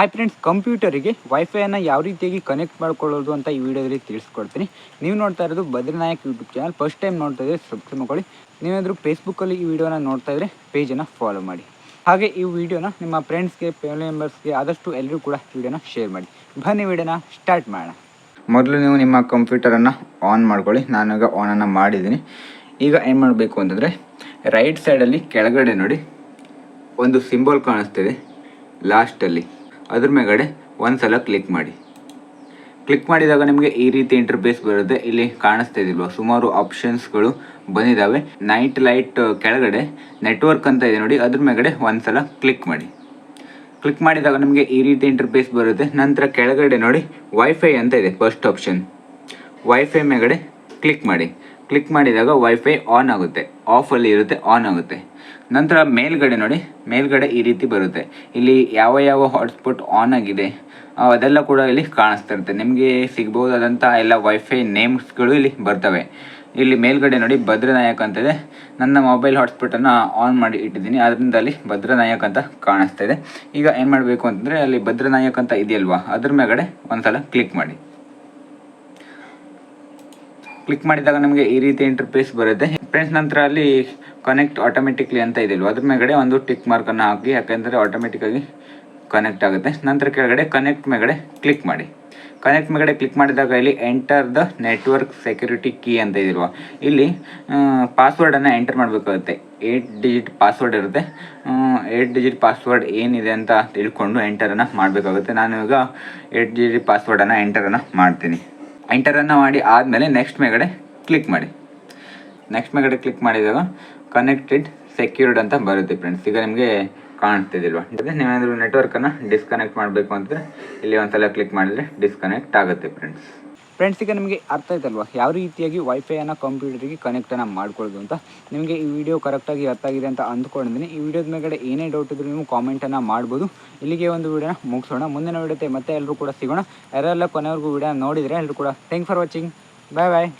Hi friends ಕಂಪ್ಯೂಟರಿಗೆ ವೈಫೈನ ಯಾವ ರೀತಿಯಾಗಿ connect ಮಾಡ್ಕೊಳ್ಳೋದು ಅಂತ ಈ ವಿಡಿಯೋದಲ್ಲಿ ತಿಳಿಸ್ಕೊಡ್ತೀನಿ. ನೀವು ನೋಡ್ತಾ ಇರೋದು Badrinayak YouTube channel first time ನೋಡ್ತಾ ಇದ್ರೆ ಸಬ್ಸ್ಕ್ರೈಬ್ ಮಾಡ್ಕೊಳ್ಳಿ. ನೀವೇನಾದರೂ ಫೇಸ್ಬುಕ್ಕಲ್ಲಿ ಈ ವಿಡಿಯೋನ ನೋಡ್ತಾ ಇದ್ರೆ ಪೇಜನ್ನು ಫಾಲೋ ಮಾಡಿ. ಹಾಗೆ ಈ ವಿಡಿಯೋನ ನಿಮ್ಮ ಫ್ರೆಂಡ್ಸ್ಗೆ ಫ್ಯಾಮಿಲಿ ಮೆಂಬರ್ಸ್ಗೆ ಆದಷ್ಟು ಎಲ್ಲರೂ ಕೂಡ ವಿಡಿಯೋನ ಶೇರ್ ಮಾಡಿ. ಬನ್ನಿ ವಿಡಿಯೋನ ಸ್ಟಾರ್ಟ್ ಮಾಡೋಣ. ಮೊದಲು ನೀವು ನಿಮ್ಮ ಕಂಪ್ಯೂಟರನ್ನು ಆನ್ ಮಾಡ್ಕೊಳ್ಳಿ. ನಾನೀಗ ಆನನ್ನು ಮಾಡಿದ್ದೀನಿ. ಈಗ ಏನು ಮಾಡಬೇಕು ಅಂತಂದರೆ ರೈಟ್ ಸೈಡಲ್ಲಿ ಕೆಳಗಡೆ ನೋಡಿ, ಒಂದು ಸಿಂಬಲ್ ಕಾಣಿಸ್ತಿದೆ. ಲಾಸ್ಟಲ್ಲಿ ಅದ್ರ ಮೇಗಡೆ ಒಂದು ಸಲ ಕ್ಲಿಕ್ ಮಾಡಿ. ಕ್ಲಿಕ್ ಮಾಡಿದಾಗ ನಿಮಗೆ ಈ ರೀತಿ ಇಂಟರ್ಫೇಸ್ ಬರುತ್ತೆ. ಇಲ್ಲಿ ಕಾಣಿಸ್ತಾ ಇದಿಲ್ವ ಸುಮಾರು ಆಪ್ಷನ್ಸ್ಗಳು ಬಂದಿದ್ದಾವೆ ನೈಟ್ ಲೈಟ್ ಕೆಳಗಡೆ ನೆಟ್ವರ್ಕ್ ಅಂತ ಇದೆ ನೋಡಿ. ಅದ್ರ ಮೇಗಡೆ ಒಂದು ಸಲ ಕ್ಲಿಕ್ ಮಾಡಿ. ಕ್ಲಿಕ್ ಮಾಡಿದಾಗ ನಿಮಗೆ ಈ ರೀತಿ ಇಂಟರ್ಫೇಸ್ ಬರುತ್ತೆ. ನಂತರ ಕೆಳಗಡೆ ನೋಡಿ ವೈಫೈ ಅಂತ ಇದೆ ಫಸ್ಟ್ ಆಪ್ಷನ್ ವೈಫೈ ಮೇಗಡೆ ಕ್ಲಿಕ್ ಮಾಡಿ. ಕ್ಲಿಕ್ ಮಾಡಿದಾಗ ವೈಫೈ ಆನ್ ಆಗುತ್ತೆ. ಆಫಲ್ಲಿ ಇರುತ್ತೆ ಆನ್ ಆಗುತ್ತೆ. ನಂತರ ಮೇಲ್ಗಡೆ ನೋಡಿ, ಮೇಲ್ಗಡೆ ಈ ರೀತಿ ಬರುತ್ತೆ. ಇಲ್ಲಿ ಯಾವ ಯಾವ ಹಾಟ್ಸ್ಪಾಟ್ ಆನ್ ಆಗಿದೆ ಅದೆಲ್ಲ ಕೂಡ ಇಲ್ಲಿ ಕಾಣಿಸ್ತಾ ಇರುತ್ತೆ. ನಿಮಗೆ ಸಿಗ್ಬೋದಾದಂಥ ಎಲ್ಲ ವೈಫೈ ನೇಮ್ಸ್ಗಳು ಇಲ್ಲಿ ಬರ್ತವೆ. ಇಲ್ಲಿ ಮೇಲ್ಗಡೆ ನೋಡಿ ಭದ್ರನಾಯಕ ಅಂತ ಇದೆ. ನನ್ನ ಮೊಬೈಲ್ ಹಾಟ್ಸ್ಪಾಟನ್ನು ಆನ್ ಮಾಡಿ ಇಟ್ಟಿದ್ದೀನಿ. ಅದರಿಂದ ಅಲ್ಲಿ ಭದ್ರನಾಯಕ ಅಂತ ಕಾಣಿಸ್ತಾ ಇದೆ. ಈಗ ಏನು ಮಾಡಬೇಕು ಅಂತಂದರೆ ಅಲ್ಲಿ ಭದ್ರನಾಯಕ ಅಂತ ಇದೆಯಲ್ವಾ, ಅದ್ರ ಮೇಲ್ಗಡೆ ಒಂದ್ಸಲ ಕ್ಲಿಕ್ ಮಾಡಿ. ಕ್ಲಿಕ್ ಮಾಡಿದಾಗ ನಮಗೆ ಈ ರೀತಿ ಇಂಟರ್ಫೇಸ್ ಬರುತ್ತೆ. ಫ್ರೆಂಡ್ಸ್ ನಂತರ ಅಲ್ಲಿ ಕನೆಕ್ಟ್ ಆಟೋಮೆಟಿಕ್ಲಿ ಅಂತ ಇದೆಯಲ್ವ ಅದ್ರ ಮೇಲ್ಗಡೆ ಒಂದು ಟಿಕ್ ಮಾರ್ಕನ್ನು ಹಾಕಿ, ಯಾಕೆಂದರೆ ಆಟೋಮೆಟಿಕ್ಕಾಗಿ ಕನೆಕ್ಟ್ ಆಗುತ್ತೆ. ನಂತರ ಕೆಳಗಡೆ ಕನೆಕ್ಟ್ ಮೇಗಡೆ ಕ್ಲಿಕ್ ಮಾಡಿ. ಕನೆಕ್ಟ್ ಮೇಗಡೆ ಕ್ಲಿಕ್ ಮಾಡಿದಾಗ ಇಲ್ಲಿ enter the network security key ಅಂತ ಇದಿರುವ ಇಲ್ಲಿ ಪಾಸ್ವರ್ಡನ್ನು ಎಂಟರ್ ಮಾಡಬೇಕಾಗುತ್ತೆ. ಏಯ್ಟ್ ಡಿಜಿಟ್ ಪಾಸ್ವರ್ಡ್ ಇರುತ್ತೆ. ಏಯ್ಟ್ ಡಿಜಿಟ್ ಪಾಸ್ವರ್ಡ್ ಏನಿದೆ ಅಂತ ತಿಳ್ಕೊಂಡು ಎಂಟರನ್ನು ಮಾಡಬೇಕಾಗುತ್ತೆ. ನಾನು ಈಗ ಏಯ್ಟ್ ಡಿಜಿಟ್ ಪಾಸ್ವರ್ಡನ್ನು ಎಂಟರನ್ನು ಮಾಡ್ತೀನಿ. ಎಂಟರನ್ನು ಮಾಡಿ ಆದಮೇಲೆ ನೆಕ್ಸ್ಟ್ ಮೇಗಡೆ ಕ್ಲಿಕ್ ಮಾಡಿ. ನೆಕ್ಸ್ಟ್ ಮೇಗಡೆ ಕ್ಲಿಕ್ ಮಾಡಿದಾಗ ಕನೆಕ್ಟೆಡ್ ಸೆಕ್ಯೂರ್ಡ್ ಅಂತ ಬರುತ್ತೆ ಫ್ರೆಂಡ್ಸ್ ಈಗ ನಿಮಗೆ ಕಾಣ್ತಿದ್ದಿಲ್ವಾ ಅಂದರೆ ನೀವೇನಾದರೂ ನೆಟ್ವರ್ಕನ್ನು ಡಿಸ್ಕನೆಕ್ಟ್ ಮಾಡಬೇಕು ಅಂದರೆ ಇಲ್ಲಿ ಒಂದು ಸಲ ಕ್ಲಿಕ್ ಮಾಡಿದರೆ ಡಿಸ್ಕನೆಕ್ಟ್ ಆಗುತ್ತೆ ಫ್ರೆಂಡ್ಸ್ ಫ್ರೆಂಡ್ಸ್ ಈಗ ನಿಮಗೆ ಅರ್ಥ ಆಯ್ತಲ್ವಾ? ಯಾವ ರೀತಿಯಾಗಿ ವೈಫೈಯನ್ನು ಕಂಪ್ಯೂಟರಿಗೆ ಕನೆಕ್ಟನ್ನು ಮಾಡ್ಕೊಳ್ಳೋದು ಅಂತ? ನಿಮಗೆ ಈ ವಿಡಿಯೋ ಕರೆಕ್ಟಾಗಿ ಅರ್ಥ ಆಗಿದೆ ಅಂತ ಅಂದ್ಕೊಂಡಿದ್ದೀನಿ. ಈ ವಿಡಿಯೋದ ಮೇಲ್ಗಡೆ ಏನೇ ಡೌಟ್ ಇದ್ರೂ ನೀವು ಕಾಮೆಂಟನ್ನು ಮಾಡ್ಬೋದು. ಇಲ್ಲಿಗೆ ಒಂದು ವಿಡಿಯೋನ ಮುಗಿಸೋಣ. ಮುಂದಿನ ವಿಡಿಯೋತೆ ಮತ್ತೆ ಎಲ್ಲರೂ ಕೂಡ ಸಿಗೋಣ. ಯಾರೆಲ್ಲ ಕೊನೆವರೆಗೂ ವಿಡಿಯೋ ನೋಡಿದರೆ ಎಲ್ಲರೂ ಕೂಡ thank for watching bye bye